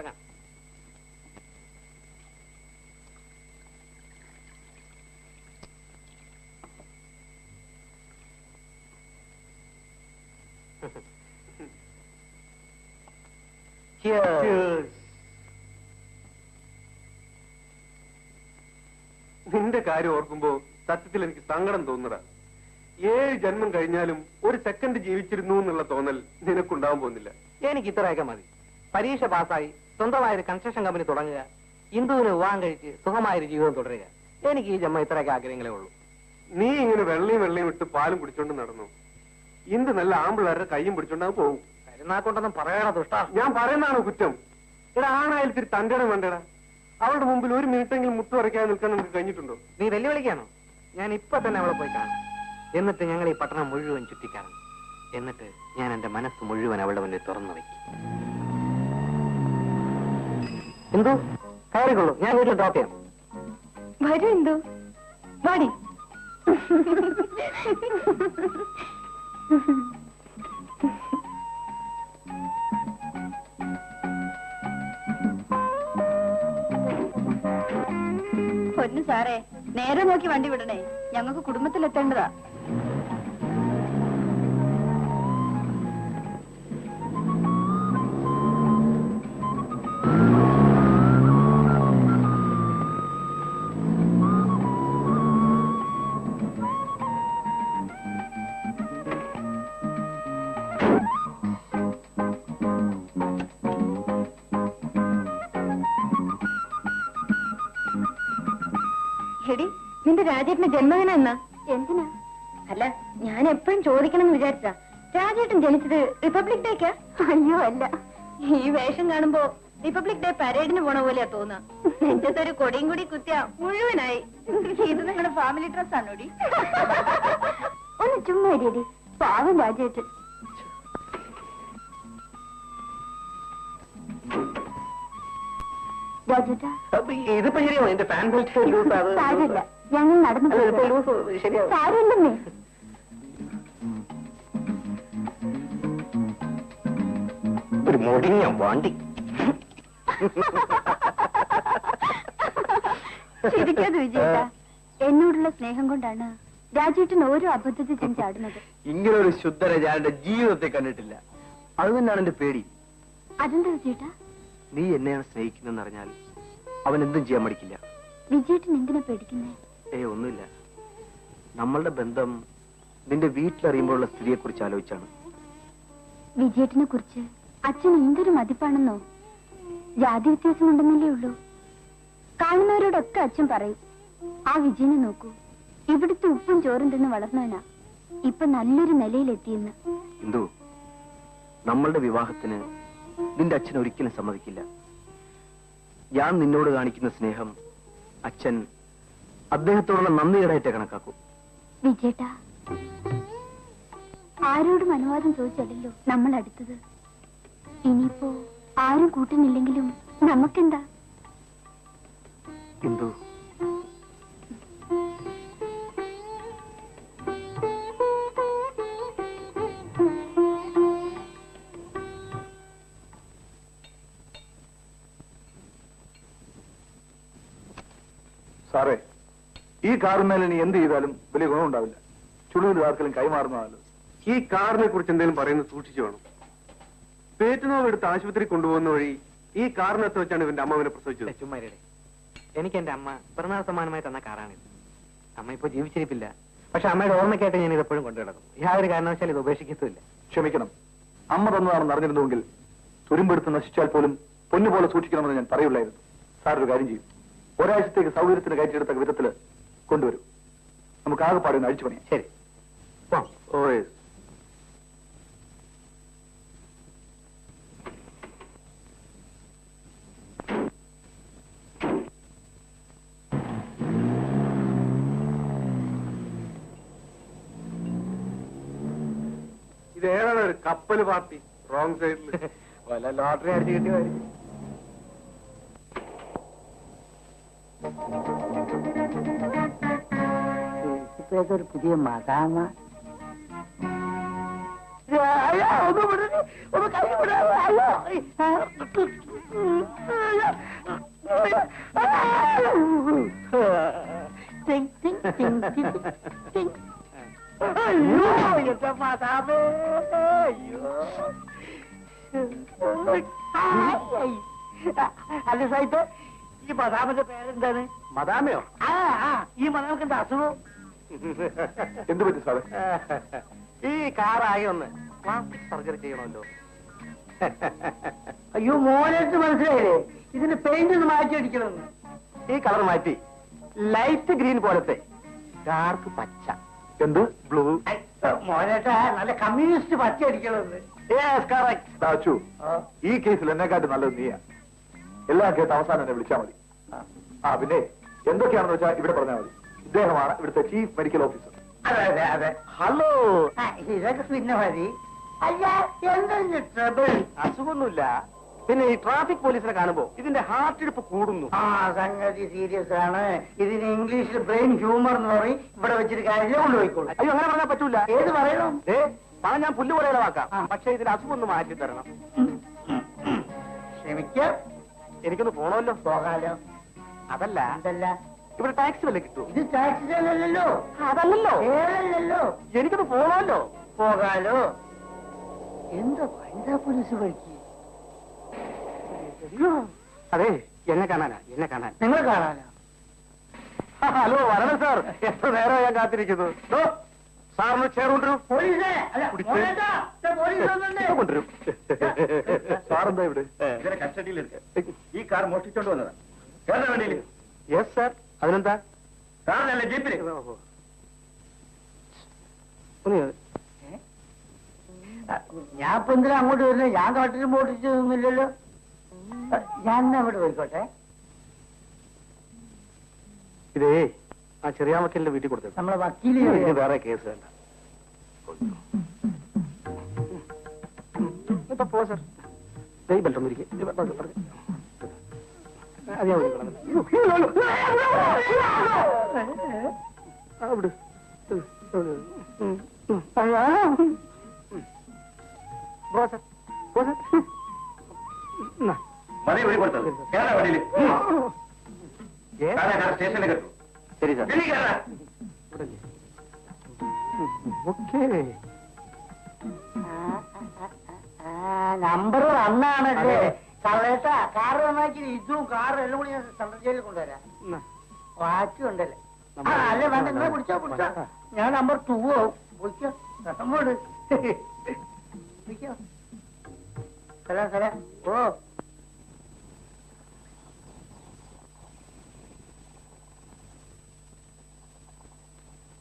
തുടങ്ങാം. Cheers. നിന്റെ കാര്യം ഓർക്കുമ്പോ സത്യത്തിൽ എനിക്ക് സങ്കടം തോന്നുക ഏഴ് ജന്മം കഴിഞ്ഞാലും ഒരു സെക്കൻഡ് ജീവിച്ചിരുന്നു എന്നുള്ള തോന്നൽ നിനക്കുണ്ടാവാൻ പോകുന്നില്ല. എനിക്ക് ഇത്രയൊക്കെ മതി. പരീക്ഷ പാസ്സായി. സ്വന്തമായ ഒരു കൺസ്ട്രക്ഷൻ കമ്പനി തുടങ്ങുക. ഇന്ദുവിന് വിവാഹം കഴിച്ച് സുഖമായൊരു ജീവിതം തുടരുക. എനിക്ക് ഈ ജമ്മ ഇത്രയൊക്കെ ആഗ്രഹങ്ങളേ ഉള്ളൂ. നീ ഇങ്ങനെ വെള്ളയും വെള്ളയും ഇട്ട് പാലും കുടിച്ചോണ്ട് നടന്നു. ഇന്ത് നല്ല ആമ്പിള്ളേരുടെ കൈയും പിടിച്ചോണ്ടാ പോകും കരുനാക്കൊണ്ടൊന്നും പറയണ ദുഷ്ട? ഞാൻ പറയുന്നതാണ് കുറ്റം. ഇവിടെ ആണായാലും ഇത്തിരി തന്റെ ഇടം വേണ്ടടാ. അവളുടെ മുമ്പിൽ ഒരു മിനിറ്റെങ്കിലും മുട്ട് വരയ്ക്കാൻ നിൽക്കാൻ നമുക്ക് കഴിഞ്ഞിട്ടുണ്ടോ? നീ വെല്ലുവിളിക്കാണോ? ഞാൻ ഇപ്പൊ തന്നെ അവളെ പോയി കാണാം. എന്നിട്ട് ഞങ്ങൾ ഈ പട്ടണം മുഴുവൻ ചുറ്റിക്കാണും. എന്നിട്ട് ഞാൻ എന്റെ മനസ്സ് മുഴുവൻ അവളുടെ മുന്നിൽ തുറന്നു വയ്ക്കും. എന്തോ? കയറിക്കൊള്ളൂ ഞാൻ വീട്ടിൽ ഡ്രോപ്പ് ചെയ്യാം. വരൂ എന്തോ? വാടി. പൊന്നു സാറേ നേരെ നോക്കി വണ്ടി വിടണേ. ഞങ്ങൾക്ക് കുടുംബത്തിലെത്തേണ്ടതാ. എടി നിന്റെ രാജേട്ടന്റെ ജന്മദിനം എന്നാ എന്തിനാ? അല്ല ഞാൻ എപ്പോഴും ചോദിക്കണം എന്ന് വിചാരിച്ചാ രാജേട്ടൻ ജനിച്ചത് റിപ്പബ്ലിക് ഡേക്കാ അയ്യോ അല്ല. ഈ വേഷം കാണുമ്പോ റിപ്പബ്ലിക് ഡേ പരേഡിന് പോണ പോലെയാ തോന്നാ. ഒരു കൊടിയും കൂടി കുത്തിയ മുഴുവനായി. ഇത് നിങ്ങളുടെ ഫാമിലി ഡ്രസ് ആണോടി ഒന്ന് ചുമ്മാ പാവം രാജേട്ടൻ. ഇതിപ്പോ ശരിയാവും എന്റെ പാൻ ബെൽറ്റ് ലൂസ് അത് സാരമില്ല. ഞങ്ങൾ നടന്നു ലൂസ് ശരിയാവും സാരമില്ലെന്നേ. ഒരു മുടിഞ്ഞ വാണ്ടി. ചിരിക്കാതെ വിജയേട്ടാ എന്നോടുള്ള സ്നേഹം കൊണ്ടാണ് രാജേട്ടൻ ഓരോ അബദ്ധത്തിൽ ഞാൻ ചാടുന്നത് ഇങ്ങനെ ഒരു ശുദ്ധരജാന്റെ ഞാൻ ജീവിതത്തെ കണ്ടിട്ടില്ല. അത് തന്നെയാണ് എന്റെ പേടി. അതെന്താ വിജയേട്ടാ നീ എന്നെയാണ് സ്നേഹിക്കുന്നതെന്ന് അറിഞ്ഞാൽ അവൻ എന്തും ചെയ്യാൻ മടിക്കില്ല. വിജയേട്ടൻ എന്തിനാ പേടിക്കുന്നേ? ഏ ഒന്നുമില്ല. നമ്മളുടെ ബന്ധം നിന്റെ വീട്ടിലറിയുമ്പോഴുള്ള സ്ഥിതിയെ കുറിച്ച് ആലോചിച്ചാണ്. വിജയേട്ടനെ കുറിച്ച് അച്ഛൻ എന്തൊരു മതിപ്പാണെന്നോ? ജാതി വ്യത്യാസം ഉണ്ടെന്നല്ലേ ഉള്ളൂ. കാണുന്നവരോടൊക്കെ അച്ഛൻ പറയും ആ വിജയനെ നോക്കൂ. ഇവിടുത്തെ ഉപ്പും ചോറും തിന്ന് വളർന്നവനാ. ഇപ്പൊ നല്ലൊരു നിലയിലെത്തിയെന്ന്. എന്തോ നമ്മളുടെ വിവാഹത്തിന് നിന്റെ അച്ഛൻ ഒരിക്കലും സമ്മതിക്കില്ല. ഞാൻ നിന്നോട് കാണിക്കുന്ന സ്നേഹം അച്ഛൻ അദ്ദേഹത്തോടുള്ള നന്ദിയുടെ കണക്കാക്കൂ. വിജേട്ടാ ആരോടും അനുവാദം ചോദിച്ചല്ലോ നമ്മൾ അടുത്തത്. ഇനിയിപ്പോ ആരും കൂട്ടുന്നില്ലെങ്കിലും നമുക്കെന്താ? ഇന്ദു സാറേ ഈ കാറിന്മേൽ ഇനി എന്ത് ചെയ്താലും വലിയ ഗുണമുണ്ടാവില്ല ചുളിവിൽ ആർക്കെങ്കിലും കൈമാറുന്നതാണല്ലോ. ഈ കാറിനെ കുറിച്ച് എന്തെങ്കിലും പറയുന്നത് സൂക്ഷിച്ചു വേണം. പേറ്റുനോവ് എടുത്ത് ആശുപത്രി കൊണ്ടുപോകുന്ന വഴി ഈ കാറിനകത്ത് വെച്ചാണ് ഇവന്റെ അമ്മാവനെ പ്രസവിച്ചത്? ചുമ്മാരുടെ. എനിക്ക് എന്റെ അമ്മ പിറന്നാൾ സമ്മാനമായി തന്ന കാറാണിത് അമ്മ ഇപ്പൊ ജീവിച്ചിരിപ്പില്ല. പക്ഷെ അമ്മയുടെ ഓർമ്മയ്ക്കായിട്ട് ഞാൻ ഇത് എപ്പോഴും കൊണ്ടുനടക്കും യാതൊരു കാരണവശാലും ഇത് ഉപേക്ഷിക്കത്തുമില്ല. ക്ഷമിക്കണം. അമ്മ തന്നതാണെന്ന് അറിഞ്ഞിരുന്നുവെങ്കിൽ തുരുമ്പെടുത്ത് നശിച്ചാൽ പോലും പൊന്നുപോലെ സൂക്ഷിക്കണമെന്ന് ഞാൻ പറയുള്ളായിരുന്നു സാറൊരു ഒരു കാര്യം ചെയ്യും. ഒരാഴ്ചത്തേക്ക് സൗകര്യത്തിന് കയറ്റിയെടുത്ത വിധത്തിൽ കൊണ്ടുവരും. നമുക്ക് ആകെപ്പാടെ ഒന്ന് അഴിച്ചു പണിയാം. ശരി. ഓ ഇത് ഏതാണ് ഒരു കപ്പൽ പാർട്ടി. റോങ് സൈഡിൽ വല്ല ലോട്ടറി അടിച്ചു കിട്ടിയതായിരിക്കും. ഒരു പുതിയ മതാമ ഒന്ന് വിടരുത്. ഒന്ന് കൈ വിടാതെ. അയ്യോ. ടിങ്, ടിങ്, ടിങ്, ടിങ്, ടിങ്. അയ്യോ എന്റെ മാതാവേ അയ്യോ ആയ്. അല്ല സാഹിബ് ഈ മദാമിന്റെ പേരെന്താണ്? മദാമയോ? ആ ആ ഈ മദാമക്ക് എന്താ അസുഖം? എന്ത് പറ്റി സാറേ? ഈ കാറായി ഒന്ന് പ്ലാസ്റ്റിക് സർജറി ചെയ്യണമല്ലോ. അയ്യോ മോനത്ത് മനസ്സിലായില്ലേ? ഇതിന് പെയിന്റ് ഒന്ന് മാറ്റി അടിക്കണമെന്ന് ഈ കളർ മാറ്റി. ലൈറ്റ് ഗ്രീൻ പോലത്തെ. ഡാർക്ക് പച്ച. എന്ത്? ബ്ലൂ മോനേട്ടാ നല്ല കമ്മ്യൂണിസ്റ്റ് പച്ച അടിക്കണമെന്ന്. ഈ കേസിൽ എന്നെക്കാട്ടും നല്ലത് നീയാ. എല്ലാം കേട്ട് അവസാനം എന്നെ വിളിച്ചാൽ മതി. ആ പിന്നെ എന്തൊക്കെയാണെന്ന് വെച്ചാൽ ഇവിടെ പറഞ്ഞാൽ മതി. ഇദ്ദേഹമാണ് ഇവിടുത്തെ ചീഫ് മെഡിക്കൽ ഓഫീസർ അതെ അതെ അതെ. ഹലോ. ഇതൊക്കെ പിന്നെ മതി. അല്ല എന്തെങ്കിലും ട്രബിൾ അസുഖമൊന്നുമില്ല. പിന്നെ ഈ ട്രാഫിക് പോലീസിനെ കാണുമ്പോ ഇതിന്റെ ഹാർട്ട് ഇടിപ്പ് കൂടുന്നു. ആ സംഗതി സീരിയസ് ആണ്. ഇതിന് ഇംഗ്ലീഷിൽ ബ്രെയിൻ ഹ്യൂമർ എന്ന് പറയും. ഇവിടെ വെച്ചിട്ട് കാര്യമില്ല കൊണ്ടുപോയിക്കോളൂ. അയ്യോ അങ്ങനെ പറഞ്ഞാൽ പറ്റൂല. ഏത് പറയണം? ഏ പണം ഞാൻ പുല്ല് പോലെ ഇളവാക്കാം. പക്ഷെ ഇതിന്റെ അസുഖം ഒന്ന് മാറ്റി തരണം. ക്ഷമിക്കാം. എനിക്കൊന്ന് പോണമല്ലോ. പോകാലോ. അതല്ല. അതല്ല ഇവിടെ ടാക്സി വല്ല കിട്ടും ഇത് ടാക്സിലല്ലല്ലോ അതല്ലല്ലോ. ഏതല്ലല്ലോ എനിക്കൊന്ന് പോണമല്ലോ പോകാലോ. എന്താ വനിതാ പോലീസ് വഴിക്ക്. അതെ എന്നെ കാണാനാ എന്നെ കാണാൻ. നിങ്ങൾ കാണാനാ? ഹലോ വരണം സാർ. എത്ര നേരം ഞാൻ കാത്തിരിക്കുന്നു. സാറിന് ചെയർ കൊണ്ടുവരൂ. സാറെന്താ ഇവിടെ? ഇതിനെ കസ്റ്റഡിയിൽ ഈ കാർ മോഷ്ടിച്ചോണ്ട് വന്നതാ. കേരള വണ്ടിയിൽ യെസ് സാർ അതിനെന്താ. ഒന്ന് ആ, ഞാൻ ഇപ്പൊ എന്തിനാ അങ്ങോട്ട് വരുന്നത് ഞാൻ കാട്ടിൽ പോട്ടിച്ചൊന്നുമില്ലല്ലോ ഞാൻ അങ്ങോട്ട് പോയിക്കോട്ടെ? ഇതേ ആ ചെറിയ വക്കീലിന്റെ വീട്ടിൽ കൊടുത്തു നമ്മളെ വക്കീൽ വേറെ കേസ് വേണ്ട. ഇപ്പൊ പോ സാർ ദേ ഈ ബെൽറ്റ് ഒന്നിരിക്കും അത് ഞാൻ ഊരിക്കോളാം. ആ, വിട്. ഉം, ഉം, ഉം. പോ സാർ പോ സാർ എന്നാ. മതി വഴി കൊടുത്തത് കേരള വണ്ടിയിൽ? സ്റ്റേഷനിൽ കെട്ടു ശരി സാർ ഓക്കേ നമ്പർ വന്നാണല്ലേ കള്ളേട്ടാ കാർ നന്നാക്കി ഇതും കാറും എല്ലാം കൂടി ഞാൻ സെൻട്രൽ ജയിലിൽ കൊണ്ടുവരാം. വാച്ചും ഉണ്ടല്ലേ അല്ല വേണ്ട നിങ്ങളെ പിടിച്ചോ പിടിച്ചോ ഞാൻ നമ്പർ ടൂ ആവും. വിളിക്കോ നമ്മോട് സലാം സലാം. ഓ.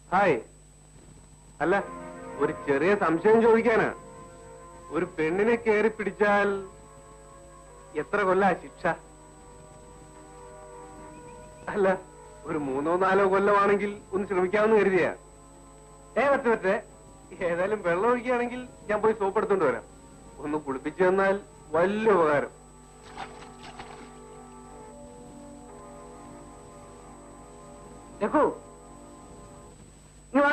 ഹായ്. അല്ല ഒരു ചെറിയ സംശയം ചോദിക്കാനാ. ഒരു പെണ്ണിനെ കയറി പിടിച്ചാൽ എത്ര കൊല്ലാ ശിക്ഷ? അല്ല ഒരു മൂന്നോ നാലോ കൊല്ലമാണെങ്കിൽ ഒന്ന് ശ്രമിക്കാമെന്ന് കരുതിയ. ഏ പറ്റേ പറ്റേ ഏതായാലും വെള്ളം ഒഴിക്കുകയാണെങ്കിൽ ഞാൻ പോയി സോപ്പ് എടുത്തോണ്ട് വരാം. ഒന്ന് കുളിപ്പിച്ചു തന്നാൽ വലിയ ഉപകാരം. രഘു വാ.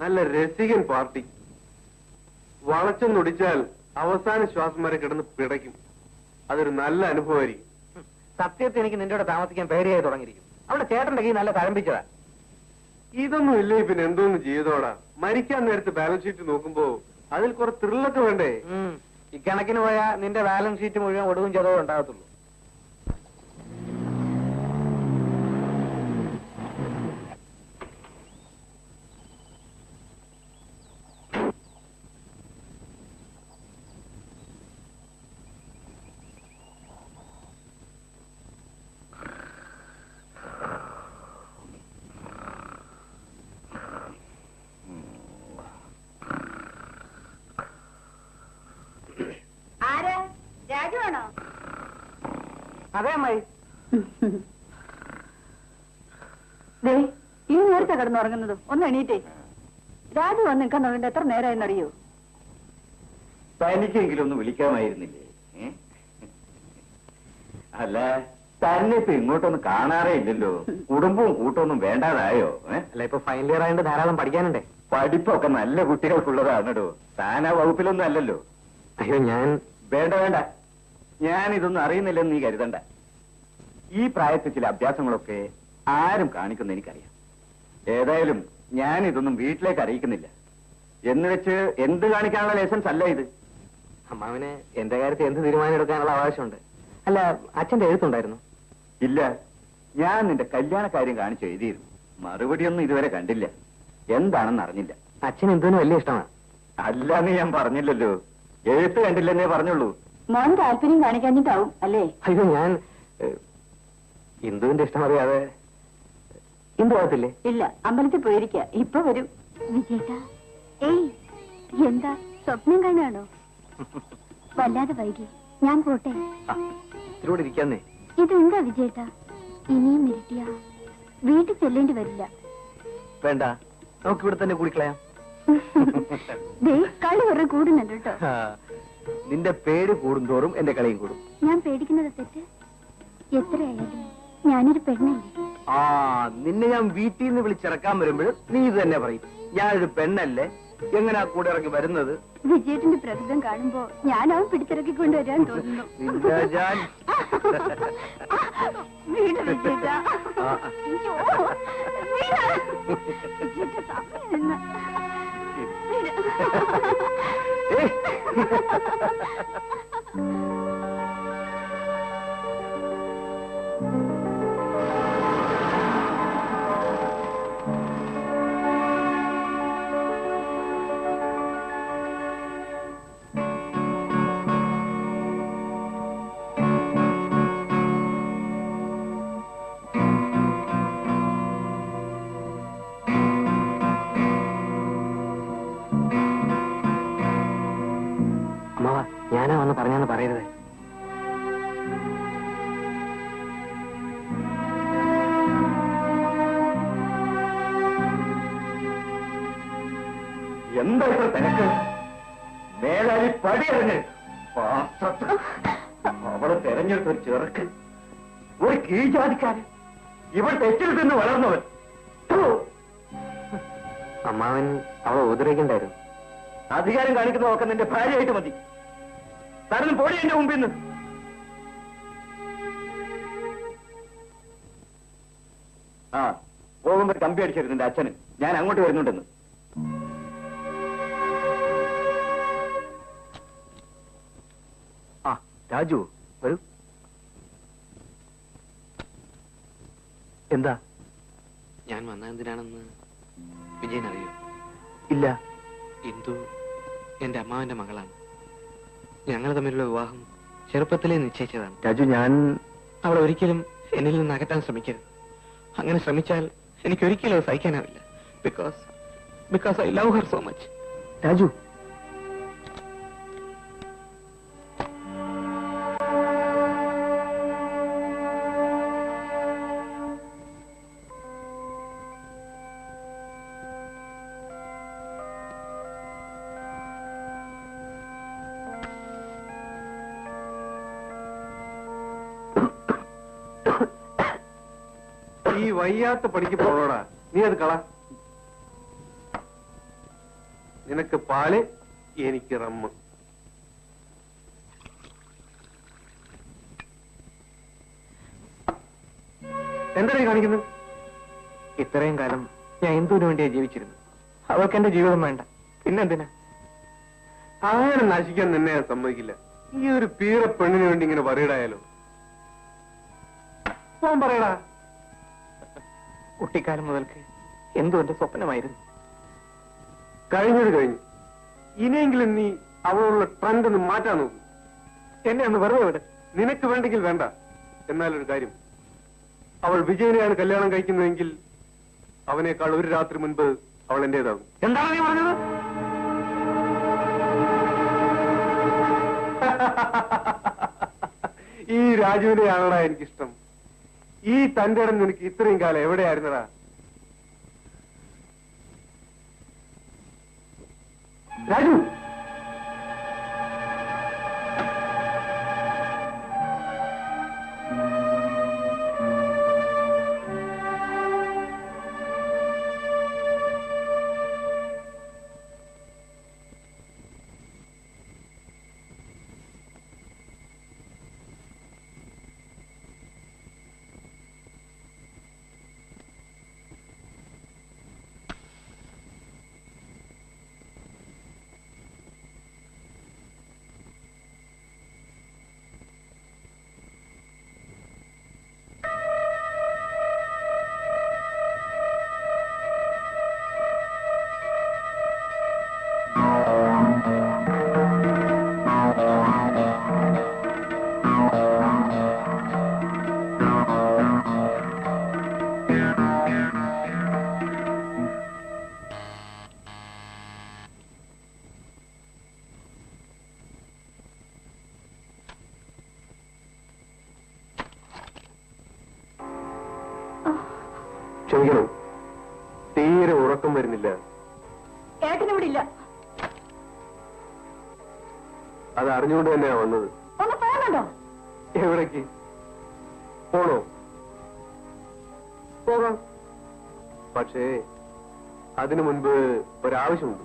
നല്ല രസികൻ പാർട്ടി. വളച്ചൊന്നൊടിച്ചാൽ അവസാന ശ്വാസം വരെ കിടന്ന് പിടയ്ക്കും. അതൊരു നല്ല അനുഭവമായിരിക്കും. സത്യത്തിൽ എനിക്ക് നിന്റെ കൂടെ താമസിക്കാൻ പേടിയായി തുടങ്ങിയിരിക്കും അവിടെ ചേട്ടന്റെ കൈ നല്ല തരംഭിച്ചതാ ഇതൊന്നും ഇല്ലേ പിന്നെ എന്തോന്ന് ചെയ്തോടാ? മരിക്കാൻ നേരത്തെ ബാലൻസ് ഷീറ്റ് നോക്കുമ്പോ അതിൽ കുറെ ത്രില്ലൊക്കെ വേണ്ടേ? ഈ കണക്കിന് പോയാ നിന്റെ ബാലൻസ് ഷീറ്റ് മുഴുവൻ ഒടുവും ചെലവും ഉണ്ടാകത്തുള്ളൂ ആരാ രാജുവാണോ അതെ അമ്മായി. ദേ ഈ നേരത്തെ കിടന്നുറങ്ങുന്നത് ഒന്ന് എണീറ്റേ. രാജു വന്ന് നിൽക്കാൻ തുടങ്ങിട്ട് എത്ര നേരമായെന്നറിയോ തനിക്കെങ്കിലും ഒന്ന് വിളിക്കാമായിരുന്നില്ലേ? അല്ല തന്നെ ഇപ്പൊ ഇങ്ങോട്ടൊന്നും കാണാറേ ഇല്ലല്ലോ. കുടുംബവും കൂട്ടൊന്നും വേണ്ടാതായോ? അല്ല ഇപ്പൊ ഫൈനൽ ഇയർ ആയതുകൊണ്ട് ധാരാളം പഠിക്കാനുണ്ടേ. പഠിപ്പൊക്കെ നല്ല കുട്ടികൾക്കുള്ളതാണെടോ. താൻ ആ വകുപ്പിലൊന്നും അല്ലല്ലോ. അയ്യോ ഞാൻ വേണ്ട വേണ്ട. ഞാൻ ഇതൊന്നും അറിയുന്നില്ലെന്ന് നീ കരുതണ്ട. ഈ പ്രായത്തിൽ ചില അഭ്യാസങ്ങളൊക്കെ ആരും കാണിക്കുന്ന എനിക്കറിയാം. ഏതായാലും ഞാൻ ഇതൊന്നും വീട്ടിലേക്ക് അറിയിക്കുന്നില്ല. എന്ന് വെച്ച് എന്ത് കാണിക്കാനുള്ള ലൈസൻസ് അല്ല ഇത്. അമ്മാവിന് എന്റെ കാര്യത്തിൽ എന്ത് തീരുമാനം എടുക്കാനുള്ള അവകാശമുണ്ട്? അല്ല അച്ഛന്റെ എഴുത്തുണ്ടായിരുന്നു. ഇല്ല ഞാൻ നിന്റെ കല്യാണ കാര്യം കാണിച്ച് എഴുതിയിരുന്നു. മറുപടിയൊന്നും ഇതുവരെ കണ്ടില്ല. എന്താണെന്ന് അറിഞ്ഞില്ല. അച്ഛൻ എന്തിനും വലിയ ഇഷ്ടമാണ്. അല്ലാന്ന് ഞാൻ പറഞ്ഞില്ലല്ലോ. എഴുത്ത് കണ്ടില്ലെന്നേ പറഞ്ഞുള്ളൂ. മോൻ താല്പര്യം കാണിക്കാഞ്ഞിട്ടാവും അല്ലേ? അയ്യോ ഞാൻ ഇന്ദുവിന്റെ ഇഷ്ടം അറിയാതെ ഇന്ദു ആകത്തില്ലേ ഇല്ല അമ്പലത്തിൽ പോയിരിക്ക. ഇപ്പൊ വരും. വിജേട്ടാ ഏയ് എന്താ സ്വപ്നം കാണാണോ വല്ലാതെ വൈകി. ഞാൻ പോട്ടെ? ഇതിലൂടെ ഇരിക്കാന്നേ. ഇതെന്താ വിജേട്ടാ? ഇനിയും ഇരുട്ടിയ വീട്ടിൽ ചെല്ലേണ്ടി വരില്ല. വേണ്ട നമുക്ക് ഇവിടെ തന്നെ കൂടിക്കളയാം. കളി കുറെ കൂടുന്നുണ്ട് കേട്ടോ. നിന്റെ പേര് കൂടുന്തോറും എന്റെ കളിയും കൂടും. ഞാൻ പേടിക്കുന്നത് തെറ്റ്? എത്രയായാലും ഞാനൊരു പെണ്ണല്ലേ? ആ നിന്നെ ഞാൻ വീട്ടിൽ നിന്ന് വിളിച്ചിറക്കാൻ വരുമ്പോൾ നീ ഇത് തന്നെ പറയും. ഞാനൊരു പെണ്ണല്ലേ? എങ്ങനാ കൂടെ ഇറങ്ങി വരുന്നത്? വിജയേട്ടന്റെ പ്രകൃതം കാണുമ്പോ ഞാനവൻ പിടിച്ചിറക്കി കൊണ്ടുവരാൻ തോന്നുന്നു. ഞാൻ വീട്. വിജയേട്ടാ, സമയം എന്താ ഇത്ര തിരക്ക്? മേലാലി പടിയറിഞ്ഞ് അവളെ തെരഞ്ഞെടുത്ത ഒരു ചെറുക്ക്. ഒരു കീഴ്ജാതിക്കാരൻ. ഇവൾ തെറ്റിൽ നിന്ന് വളർന്നവൻ. അമ്മാവൻ അവളെ ഉപദ്രവിക്കണ്ടായിരുന്നു. അധികാരം കാണിക്കുന്നതൊക്കെ നിന്റെ ഭാര്യയായിട്ട് മതി. തരണം പോടി എന്റെ മുമ്പിൽ നിന്ന്. ആ പോകുമ്പോ കമ്പി അടിച്ചിരുന്നു അച്ഛന്. ഞാൻ അങ്ങോട്ട് വരുന്നുണ്ടെന്ന്. രാജു വരൂ. എന്താ? ഞാൻ വന്ന എന്തിനാണെന്ന് വിജയൻ അറിയോ? ഇല്ല. ഇന്ദു എന്റെ അമ്മാവന്റെ മകളാണ്. ഞങ്ങൾ തമ്മിലുള്ള വിവാഹം ചെറുപ്പത്തിലേ നിശ്ചയിച്ചതാണ്. രാജു ഞാൻ അവൾ ഒരിക്കലും എന്നിൽ നിന്ന് അകറ്റാൻ ശ്രമിക്കരുത്. അങ്ങനെ ശ്രമിച്ചാൽ എനിക്ക് ഒരിക്കലും അത് സഹിക്കാനാവില്ല. Because because I love her so much Raju വയ്യാത്ത പണിക്ക് പോണോടാ. നീ അത് കള. നിനക്ക് പാൽ എനിക്ക് റമ്മ. എന്താ കാണിക്കുന്നത്? ഇത്രയും കാലം ഞാൻ എന്തിനു വേണ്ടിയാ ജീവിച്ചിരുന്നു അവൾക്ക് എന്റെ ജീവിതം വേണ്ട. പിന്നെന്തിനാ? അങ്ങനെ നശിക്കാൻ നിന്നെ ഞാൻ സമ്മതിക്കില്ല. ഈ ഒരു പീറ പെണ്ണിന് വേണ്ടി ഇങ്ങനെ പറയടായാലോ പോൻ പറയടാ കുട്ടിക്കാലം മുതൽക്ക് എന്തോ എന്റെ സ്വപ്നമായിരുന്നു. കഴിഞ്ഞത് കഴിഞ്ഞു. ഇനിയെങ്കിലും നീ അവളുള്ള ട്രെൻഡ് ഒന്ന് മാറ്റാൻ നോക്കും. എന്നെ ഒന്ന് വെറുതെ വിട്. നിനക്ക് വേണ്ടെങ്കിൽ വേണ്ട. എന്നാലൊരു കാര്യം. അവൾ വിജയനെയാണ് കല്യാണം കഴിക്കുന്നതെങ്കിൽ അവനേക്കാൾ ഒരു രാത്രി മുൻപ് അവൾ എന്റേതാകും. എന്താണ് നീ പറഞ്ഞത്? ഈ രാജുവിനെയാണോടാ എനിക്കിഷ്ടം ഈ തന്റെ ഇടം നിനക്ക് ഇത്രയും കാലം എവിടെയായിരുന്നടാ? രാജു! ക്ഷമിക്കണം തീരെ ഉറക്കം വരുന്നില്ല. ഏട്ടനിവിടെ ഇല്ല. അത് അറിഞ്ഞുകൊണ്ട് തന്നെയാ വന്നത്. ഒന്ന് പോകുന്നുണ്ടോ എവിടേക്ക്? പോണോ? പോകാം. പക്ഷേ അതിനു മുൻപ് ഒരാവശ്യമുണ്ട്.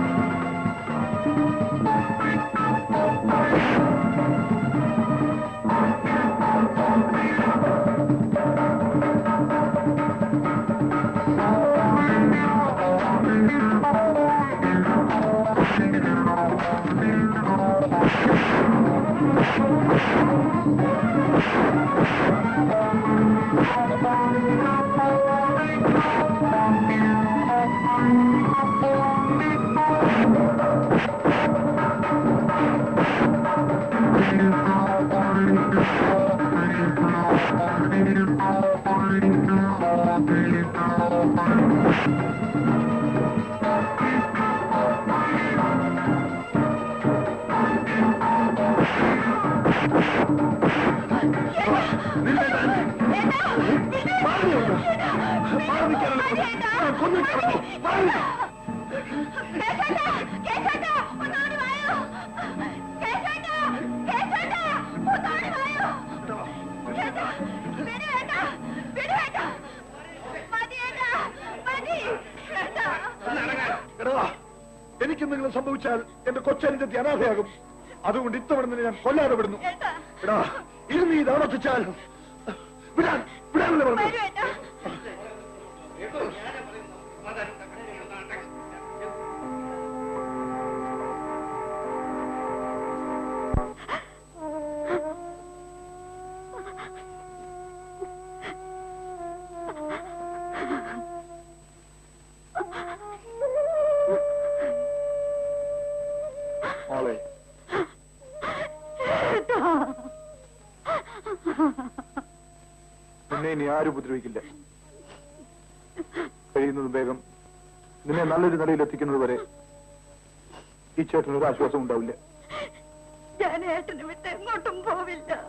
എടാ എനിക്കെന്തെങ്കിലും സംഭവിച്ചാൽ എന്റെ കൊച്ചനുജത്തി അനാഥയാകും അതുകൊണ്ട് ഇത്തവണ ഞാൻ കൊല്ലാതെ വിടുന്നു. എടാ ഇത് നീ ഇത് ആവർത്തിച്ചാൽ വിടാൻ വിടാനല്ലേ പറഞ്ഞു. ആരും ഉപദ്രവിക്കില്ല. കഴിയുന്നതും വേഗം നിന്നെ നല്ലൊരു നിലയിൽ എത്തിക്കുന്നത് വരെ ഈ ചേട്ടനൊരു ആശ്വാസം ഉണ്ടാവില്ല